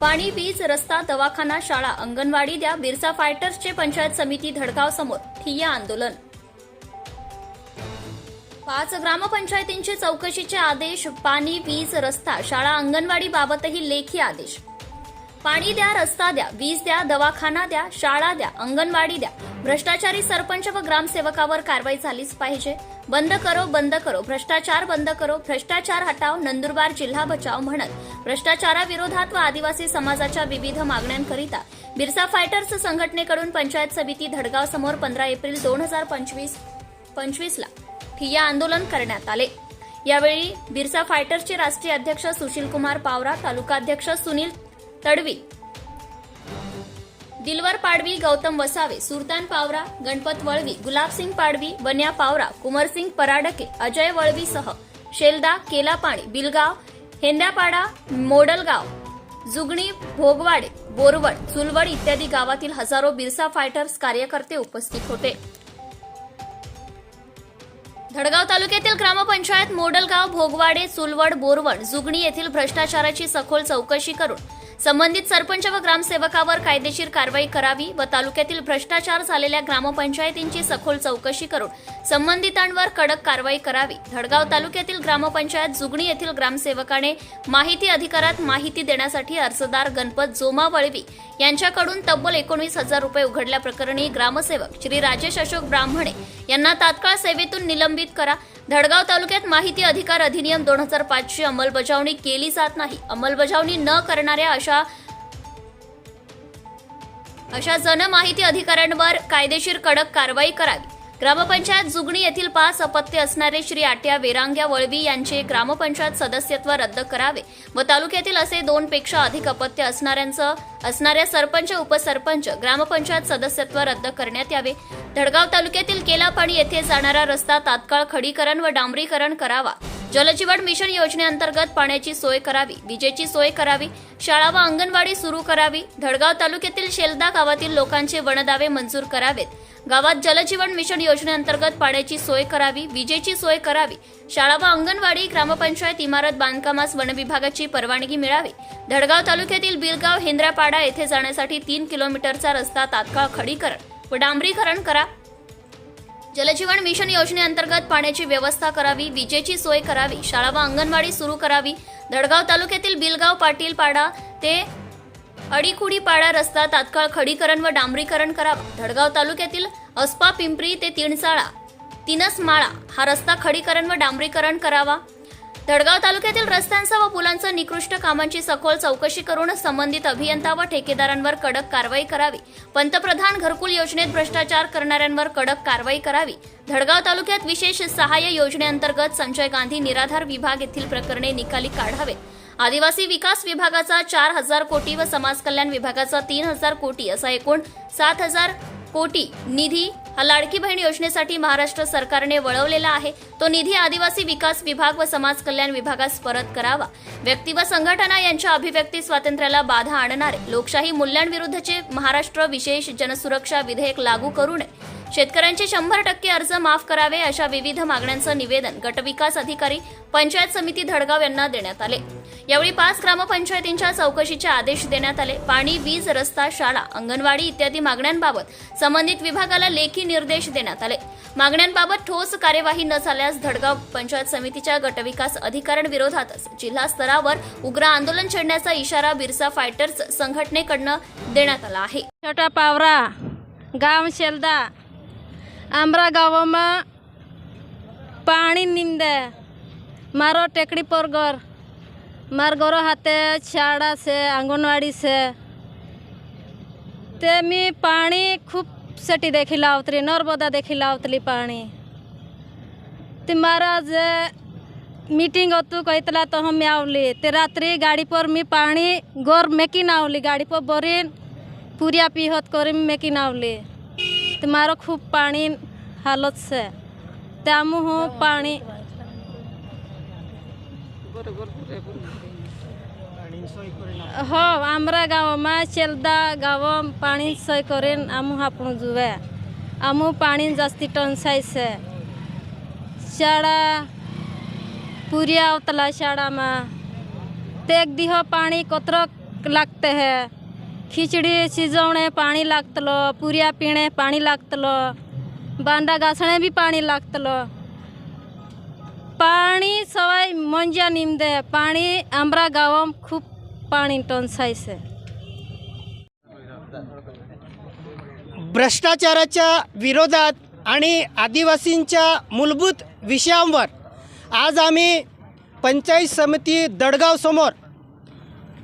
पाणी वीज रस्ता दवाखाना शाळा अंगणवाडी द्या. बिरसा फायटर्सचे पंचायत समिती धडगाव समोर ठिय्या आंदोलन. पाच ग्रामपंचायतींचे चौकशीचे आदेश पाणी वीज रस्ता शाळा अंगणवाडी बाबतही लेखी आदेश. पाणी द्या रस्ता द्या वीज द्या दवाखाना द्या शाळा द्या अंगणवाडी द्या. भ्रष्टाचारी सरपंच व ग्रामसेवकावर कारवाई झालीच पाहिजे. बंद करो बंद करो. भ्रष्टाचार बंद करो. भ्रष्टाचार हटाव नंदुरबार जिल्हा बचाव म्हणत. भ्रष्टाचाराविरोधात व आदिवासी समाजाच्या विविध मागण्यांकरिता बिरसा फायटर्स संघटनेकडून पंचायत समिती धडगाव समोर पंधरा एप्रिल दोन हजार पंचवीस पंचवीसला ठिय्या आंदोलन करण्यात आले. यावेळी बिरसा फायटर्सचे राष्ट्रीय अध्यक्ष सुशील कुमार पावरा तालुकाध्यक्ष सुनील तडवी. दिलवर पाडवी गौतम वसावे सुलतान पावरा गणपत वळवी गुलाबसिंग पाडवी बन्या पावरा कुमरसिंग पराडके अजय वळवीसह शेलदा केलापाणी बिलगाव हेंद्यापाडा मोडलगाव जुगणी भोगवाडे बोरवड चुलवड इत्यादी गावातील हजारो बिरसा फायटर्स कार्यकर्ते उपस्थित होते. धडगाव तालुक्यातील ग्रामपंचायत मोडलगाव भोगवाडे चुलवड बोरवड जुगणी येथील भ्रष्टाचाराची सखोल चौकशी करून संबंधित सरपंच व ग्रामसेवकावर कायदेशीर कारवाई करावी व तालुक्यातील भ्रष्टाचार झालेल्या ग्रामपंचायतींची सखोल चौकशी करून संबंधितांवर कडक कारवाई करावी. धडगाव तालुक्यातील ग्रामपंचायत जुगणी येथील ग्रामसेवकाने माहिती अधिकारात माहिती देण्यासाठी अर्जदार गणपत जोमा वळवी यांच्याकडून तब्बल एकोणीस हजार रुपये उघडल्याप्रकरणी ग्रामसेवक श्री राजेश अशोक ब्राह्मणे यांना तात्काळ सेवेतून निलंबित करा. धडगाव तालुक्यात माहिती अधिकार अधिनियम दोन हजार पाचची अंमलबजावणी केली जात नाही. अंमलबजावणी न करणाऱ्या अशा अशा जन माहिती अधिकाऱ्यांवर कायदेशीर कडक कारवाई करावी. ग्रामपंचायत जुगणी येथील पाच अपत्य असणारे श्री आट्या वेरांग्या वळवी यांचे ग्रामपंचायत सदस्यत्व रद्द करावे व तालुक्यातील असे दोन पेक्षा अधिक अपत्य असणाऱ्यांचं असणाऱ्या सरपंच उपसरपंच ग्रामपंचायत सदस्यत्व रद्द करण्यात यावे. धडगाव तालुक्यातील केलापाणी येथे जाणारा रस्ता तात्काळ खडीकरण व डांबरीकरण करावा. जलजीवन मिशन योजनेअंतर्गत पाण्याची सोय करावी विजेची सोय करावी शाळा व अंगणवाडी सुरू करावी. धडगाव तालुक्यातील शेलदा गावातील लोकांचे वनदावे मंजूर करावेत. गावात जलजीवन मिशन योजनेअंतर्गत पाण्याची सोय करावी विजेची सोय करावी. शाळा व अंगणवाडी ग्रामपंचायत इमारत बांधकामास वनविभागाची परवानगी मिळावी. धडगाव तालुक्यातील बिलगाव हेंद्रापाडा येथे जाण्यासाठी तीन किलोमीटरचा रस्ता तात्काळ खडीकरण व डांबरीकरण करा. जलजीवन मिशन योजनेअंतर्गत पाण्याची व्यवस्था करावी विजेची सोय करावी शाळा व अंगणवाडी सुरू करावी. धडगाव तालुक्यातील बिलगाव पाटील पाडा ते अडीखुडी पाडा रस्ता तात्काळ खडीकरण व डांबरीकरण करावा. धडगाव तालुक्यातील अस्पा पिंपरी ते तिणसाळा तिनस माळा हा रस्ता खडीकरण व डांबरीकरण करावा. धडगाव तालुक्यातील रस्त्यांचा व पुलांचं निकृष्ट कामांची सखोल चौकशी करून संबंधित अभियंता व ठेकेदारांवर कडक कारवाई करावी. पंतप्रधान घरकुल योजनेत भ्रष्टाचार करणाऱ्यांवर कडक कारवाई करावी. धडगाव तालुक्यात विशेष सहाय्य योजनेअंतर्गत संजय गांधी निराधार विभाग येथील प्रकरणे निकाली काढावेत आदिवासी विकास विभागाचा चार हजार कोटी व समाज कल्याण विभागाचा तीन हजार कोटी असा एकूण सात हजार कोटी निधी हा लाडकी बहीण योजनेसाठी महाराष्ट्र सरकारने वळवलेला आहे. तो निधी आदिवासी विकास विभाग व समाज कल्याण विभागास परत करावा. व्यक्ती व संघटना यांच्या अभिव्यक्ती स्वातंत्र्याला बाधा आणणारे. लोकशाही मूल्यांविरुद्धचे महाराष्ट्र विशेष जनसुरक्षा विधेयक लागू करू नये. शेतकऱ्यांचे शंभर टक्के अर्ज माफ करावे अशा विविध मागण्यांचं निवेदन गटविकास अधिकारी पंचायत समिती धडगाव यांना देण्यात आले. यावेळी पाच ग्रामपंचायतींच्या चौकशीचे आदेश देण्यात आले. पाणी वीज रस्ता शाळा अंगणवाडी इत्यादी मागण्यांबाबत संबंधित विभागाला लेखी निर्देश देण्यात आले. मागण्यांबाबत ठोस कार्यवाही न झाल्यास धडगाव पंचायत समितीच्या गटविकास अधिकाऱ्यांविरोधातच जिल्हा स्तरावर उग्र आंदोलन छेडण्याचा इशारा बिरसा फायटर्स संघटनेकडनं देण्यात आला आहे. छोटा पावरा गाव शेलदा અમારા गावमा पाणी निंदे. मारो टेकडी પર मार મારા हाते હાથે से अंगणवाडी से. ते मी पाणी खूप सेटी देखील लावतली नर्मदा देखील लावतली पाणी. ते मारा जे मीटिंग होतो कहतला तो मी आवली ते रात्री गाडी पर मी पाणी गोर मेकी नावली. गाडी पर बरीन पुऱ्या पिहत करी मेकी नावली. તો મારો ખૂબ પાણી હાલત છે ત્યાં હું પાણી હો આમરા ગામમાં ચેલદા ગામ પાણી સય કરીને આમું આપણું જુએ આમું પાણી જાસ્તી ટંસાય છે શાળા પૂર્યા આવતલા શાળામાં તે એક દીહ પાણી કતરક લાગતે હે खिचडी शिजवणे पाणी लागतलं पुऱ्या पिणे पाणी लागतलं बांधा घासणे बी पाणी लागतलं पाणी सवाय मंजा निमदे पाणी आमरा गावात खूप पाणी टंचायचे भ्रष्टाचाराच्या विरोधात आणि आदिवासींच्या मूलभूत विषयांवर आज आम्ही पंचायत समिती दडगावसमोर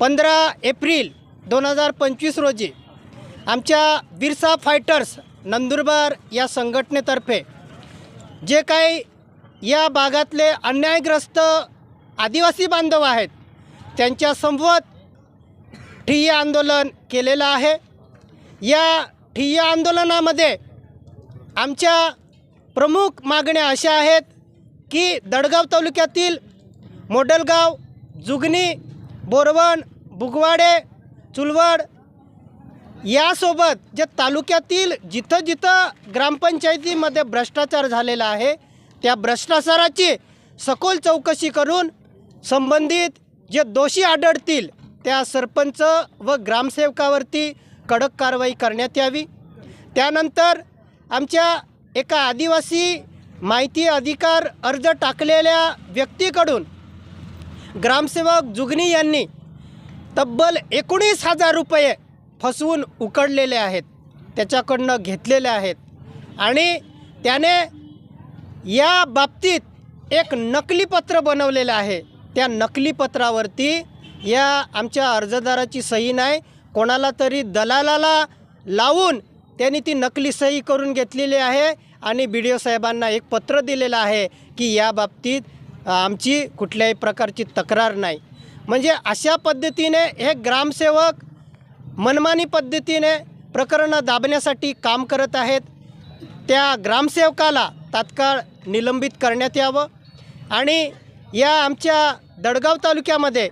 पंधरा एप्रिल दोन हजार पंचवीस रोजी आमच्या बिरसा फायटर्स नंदुरबार या संघटनेतर्फे जे काही या भागातले अन्यायग्रस्त आदिवासी बांधव आहेत त्यांच्यासमवत ठिय्या आंदोलन केलेलं आहे. या ठिय्या आंदोलनामध्ये आमच्या प्रमुख मागण्या अशा आहेत की दडगाव तालुक्यातील मोडलगाव जुगनी बोरवण बुगवाडे चुलवड. यासोबत जे तालुक्यातील जिथं जिथं ग्रामपंचायतीमध्ये भ्रष्टाचार झालेला आहे त्या भ्रष्टाचाराची सखोल चौकशी करून संबंधित जे दोषी आढळतील त्या सरपंच व ग्रामसेवकावरती कडक कारवाई करण्यात यावी. त्यानंतर आमच्या एका आदिवासी माहिती अधिकार अर्ज टाकलेल्या व्यक्तीकडून ग्रामसेवक जुगनी यांनी तब्बल एकोणीस हजार रुपये फसवून उकडलेले आहेत. त्याच्याकडनं घेतलेले आहेत. आणि त्याने या बाबतीत एक नकली पत्र बनवलेलं आहे. त्या नकली पत्रावरती या आमच्या अर्जदाराची सही नाही. कोणाला तरी दलालाला लावून त्यांनी ती नकली सही करून घेतलेली आहे. आणि बी डी ओ साहेबांना एक पत्र दिलेलं आहे की या बाबतीत आमची कुठल्याही प्रकारची तक्रार नाही. म्हणजे अशा पद्धतीने हे ग्रामसेवक मनमानी पद्धतीने प्रकरणं दाबण्यासाठी काम करत आहेत. त्या ग्रामसेवकाला तात्काळ निलंबित करण्यात यावं आणि या आमच्या दडगाव तालुक्यामध्ये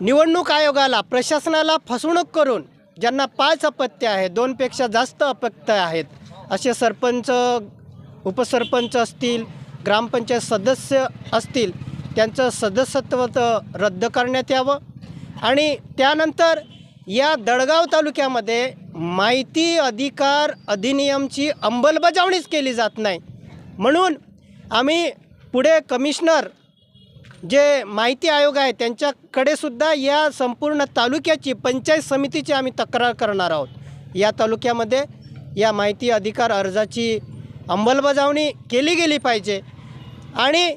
निवडणूक आयोगाला प्रशासनाला फसवणूक करून ज्यांना पाच अपत्य आहेत दोनपेक्षा जास्त अपत्य आहेत असे सरपंच उपसरपंच असतील ग्रामपंचायत सदस्य असतील त्यांचं सदस्यत्व रद्द करण्यात यावं. आणि त्यानंतर या दडगाव तालुक्यामध्ये माहिती अधिकार अधिनियमची अंमलबजावणीच केली जात नाही. म्हणून आम्ही पुढे कमिशनर जे माहिती आयोग आहे त्यांच्याकडे सुद्धा या संपूर्ण तालुक्याची पंचायत समितीची आम्ही तक्रार करणार आहोत. या तालुक्यामध्ये या माहिती अधिकार अर्जाची अंमलबजावणी केली गेली पाहिजे. आणि